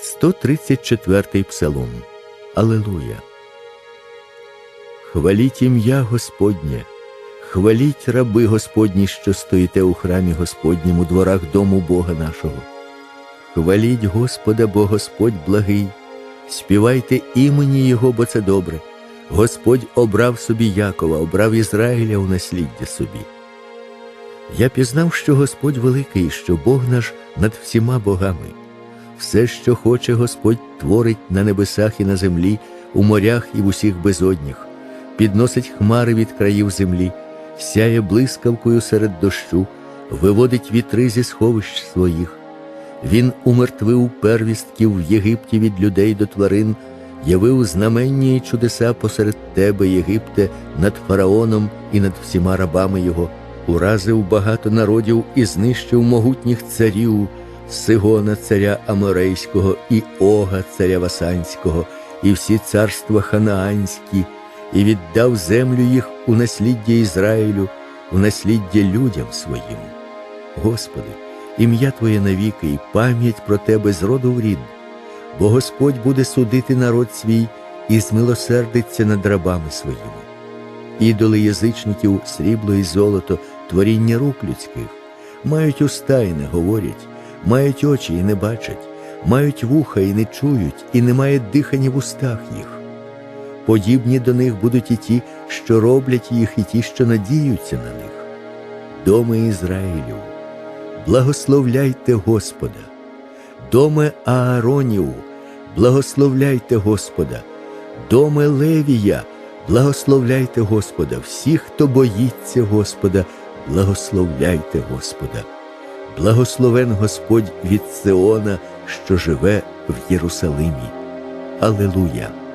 134 псалом. Алелуя. Хваліть ім'я Господнє, хваліть раби Господні, що стоїте у храмі Господнім у дворах дому Бога нашого. Хваліть Господа, бо Господь благий, співайте імені Його, бо це добре. Господь обрав собі Якова, обрав Ізраїля у насліддя собі. Я пізнав, що Господь великий, що Бог наш над всіма богами. Все, що хоче Господь, творить на небесах і на землі, у морях і в усіх безоднях, підносить хмари від країв землі, сяє блискавкою серед дощу, виводить вітри зі сховищ своїх. Він умертвив первістків в Єгипті від людей до тварин, явив знаменні й чудеса посеред тебе, Єгипте, над фараоном і над всіма рабами його, уразив багато народів і знищив могутніх царів, Сигона, царя Аморейського, і Ога, царя Васанського, і всі царства ханаанські, і віддав землю їх у насліддя Ізраїлю, у насліддя людям своїм. Господи, ім'я Твоє навіки, і пам'ять про Тебе з роду в рід, бо Господь буде судити народ свій і змилосердиться над рабами своїми. Ідоли язичників, срібло і золото, творіння рук людських, мають уста і не говорять, мають очі і не бачать, мають вуха і не чують, і немає дихання в устах їх. Подібні до них будуть і ті, що роблять їх, і ті, що надіються на них. Доме Ізраїлю, благословляйте Господа, доме Ааронів, благословляйте Господа, доме Левія, благословляйте Господа, всі, хто боїться Господа, благословляйте Господа. Благословен Господь від Сеона, що живе в Єрусалимі. Алелуя!